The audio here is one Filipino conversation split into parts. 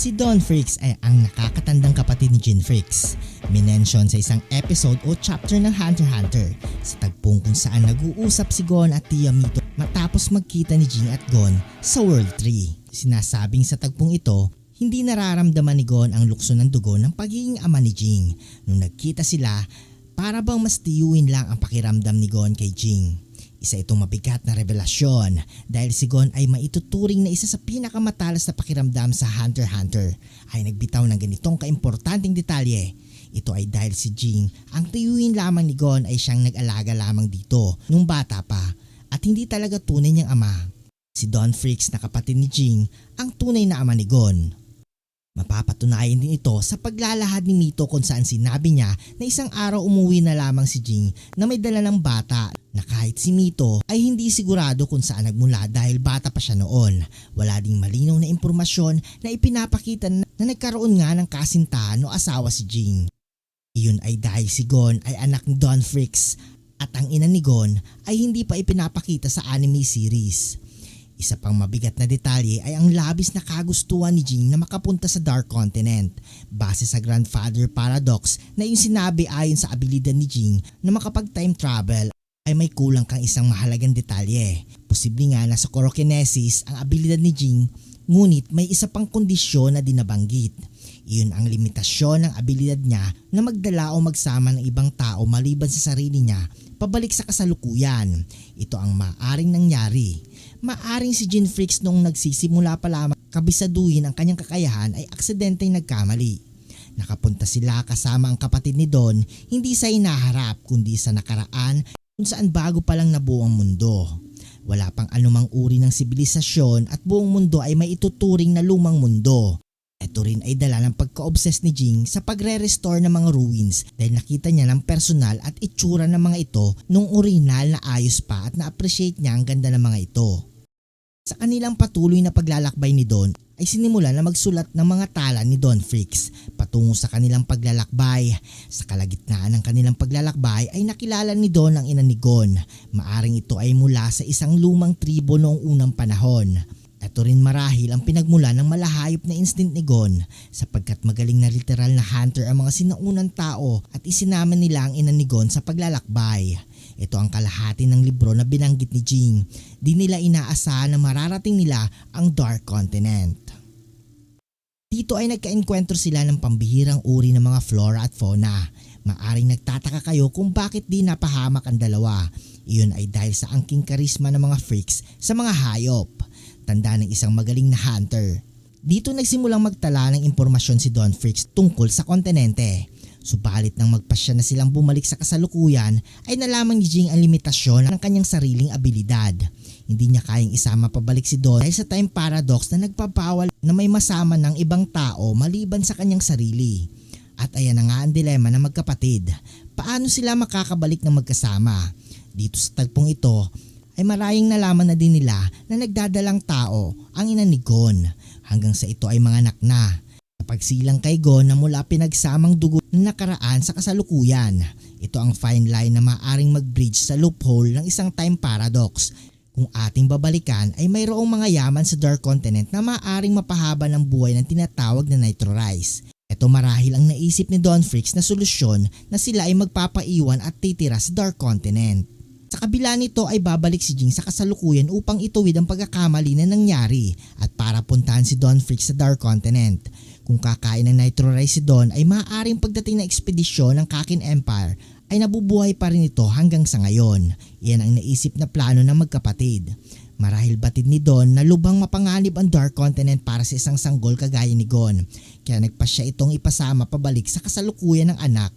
Si Don Freaks ay ang nakakatandang kapatid ni Jin Freaks. Minention sa isang episode o chapter ng Hunter x Hunter sa tagpong kung saan nag-uusap si Gon at Tia Mito matapos magkita ni Jin at Gon sa World 3. Sinasabing sa tagpong ito, hindi nararamdaman ni Gon ang lukso ng dugo ng pagiging ama ni Jing. Nung nagkita sila, para bang mas tiyuin lang ang pakiramdam ni Gon kay Jing. Isa itong mabigat na revelasyon dahil si Gon ay maituturing na isa sa pinakamatalas na pakiramdam sa Hunter x Hunter ay nagbitaw ng ganitong kaimportanteng detalye. Ito ay dahil si Jing, ang tiyuhin lamang ni Gon ay siyang nag-alaga lamang dito nung bata pa at hindi talaga tunay niyang ama. Si Don Freaks na kapatid ni Jing ang tunay na ama ni Gon. Mapapatunayan din ito sa paglalahad ni Mito kung saan sinabi niya na isang araw umuwi na lamang si Jing na may dala ng bata na kahit si Mito ay hindi sigurado kung saan nagmula dahil bata pa siya noon. Wala ding malinaw na impormasyon na ipinapakita na, na nagkaroon nga ng kasintahan o asawa si Jing. Iyon ay dahil si Gon ay anak ni Don Freaks at ang ina ni Gon ay hindi pa ipinapakita sa anime series. Isa pang mabigat na detalye ay ang labis na kagustuhan ni Jing na makapunta sa Dark Continent base sa Grandfather Paradox na yung sinabi ayon sa abilidad ni Jing na makapag-time travel ay may kulang kang isang mahalagang detalye. Posible nga na sa chorokinesis ang abilidad ni Jing ngunit may isa pang kondisyon na dinabanggit. Iyon ang limitasyon ng abilidad niya na magdala o magsama ng ibang tao maliban sa sarili niya pabalik sa kasalukuyan. Ito ang maaring nangyari maaring si Jin Freaks noong nagsisimula pa lamang kabisaduhin ang kanyang kakayahan ay aksidenteng nagkamali. Nakapunta sila kasama ang kapatid ni Don hindi sa inaharap kundi sa nakaraan kung saan bago pa lang nabuo ang mundo. Wala pang anumang uri ng sibilisasyon at buong mundo ay may ituturing na lumang mundo. Ito rin ay dala ng pagka-obsess ni Jing sa pagre-restore ng mga ruins dahil nakita niya ng personal at itsura ng mga ito nung original na ayos pa at na-appreciate niya ang ganda ng mga ito. Sa kanilang patuloy na paglalakbay ni Don ay sinimula na magsulat ng mga tala ni Don Freaks patungo sa kanilang paglalakbay. Sa kalagitnaan ng kanilang paglalakbay ay nakilala ni Don ang ina ni Gon. Maaring ito ay mula sa isang lumang tribo noong unang panahon. Ito rin marahil ang pinagmula ng malahayop na instinct ni Gon sapagkat magaling na literal na hunter ang mga sinaunang tao at isinama nila ang ina ni Gon sa paglalakbay. Ito ang kalahati ng libro na binanggit ni Jing. Di nila inaasahan na mararating nila ang Dark Continent. Dito ay nagka-enkwentro sila ng pambihirang uri ng mga flora at fauna. Maaring nagtataka kayo kung bakit di napahamak ang dalawa. Iyon ay dahil sa angking karisma ng mga freaks sa mga hayop tanda ng isang magaling na hunter. Dito nagsimulang magtala ng impormasyon si Don Freaks tungkol sa kontinente. Subalit nang magpasya na silang bumalik sa kasalukuyan ay nalaman ni Jing ang limitasyon ng kanyang sariling abilidad. Hindi niya kayang isama pabalik si Don dahil sa time paradox na nagpapawal na may masama ng ibang tao maliban sa kanyang sarili. At ayan na nga ang dilema ng magkapatid. Paano sila makakabalik ng magkasama? Dito sa tagpong ito ay maraming nalaman na din nila na nagdadalang tao ang ina ni Gon hanggang sa ito ay mga anak na. Pagsilang kay Gon na mula pinagsamang dugo na nakaraan sa kasalukuyan. Ito ang fine line na maaring mag-bridge sa loophole ng isang time paradox. Kung ating babalikan ay mayroong mga yaman sa Dark Continent na maaring mapahaba ng buhay ng tinatawag na Nitro Rise. Ito marahil ang naisip ni Don Freaks na solusyon na sila ay magpapaiwan at titira sa Dark Continent. Sa kabila nito ay babalik si Jing sa kasalukuyan upang ituwid ang pagkakamali na nangyari at para puntahan si Don Freak sa Dark Continent. Kung kakain ng Nitro Rice si Don ay maaaring pagdating na ekspedisyon ng Kakin Empire ay nabubuhay pa rin ito hanggang sa ngayon. Iyan ang naisip na plano ng magkapatid. Marahil batid ni Don na lubang mapanganib ang Dark Continent para sa isang sanggol kagaya ni Gon. Kaya nagpasya itong ipasama pabalik sa kasalukuyan ng anak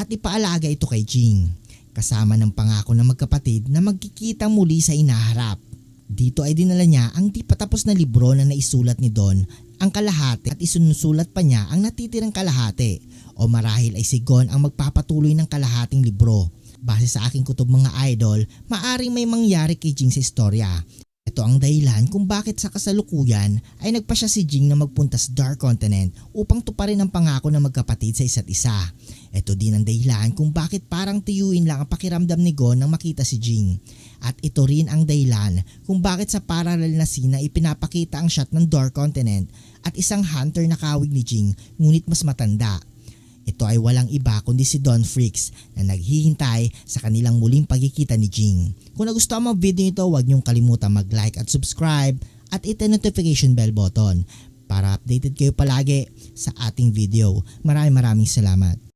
at ipaalaga ito kay Jing kasama ng pangako ng magkapatid na magkikita muli sa inaharap. Dito ay dinala niya ang di patapos na libro na naisulat ni Don ang kalahati at isunusulat pa niya ang natitirang kalahati o marahil ay si Gon ang magpapatuloy ng kalahating libro. Base sa aking kutob mga idol, maaring may mangyari kay Jing sa istorya. Ito ang dahilan kung bakit sa kasalukuyan ay nagpa siya si Jing na magpunta sa Dark Continent upang tuparin ang pangako na magkapatid sa isa't isa. Ito din ang dahilan kung bakit parang tiyuin lang ang pakiramdam ni Gon nang makita si Jing. At ito rin ang dahilan kung bakit sa parallel na scene na ipinapakita ang shot ng Dark Continent at isang hunter na kawig ni Jing ngunit mas matanda. Ito ay walang iba kundi si Don Freaks na naghihintay sa kanilang muling pagkikita ni Jing. Kung nagustuhan mo ang video nito, huwag niyong kalimutan mag-like at subscribe at hit the notification bell button para updated kayo palagi sa ating video. Maraming maraming salamat.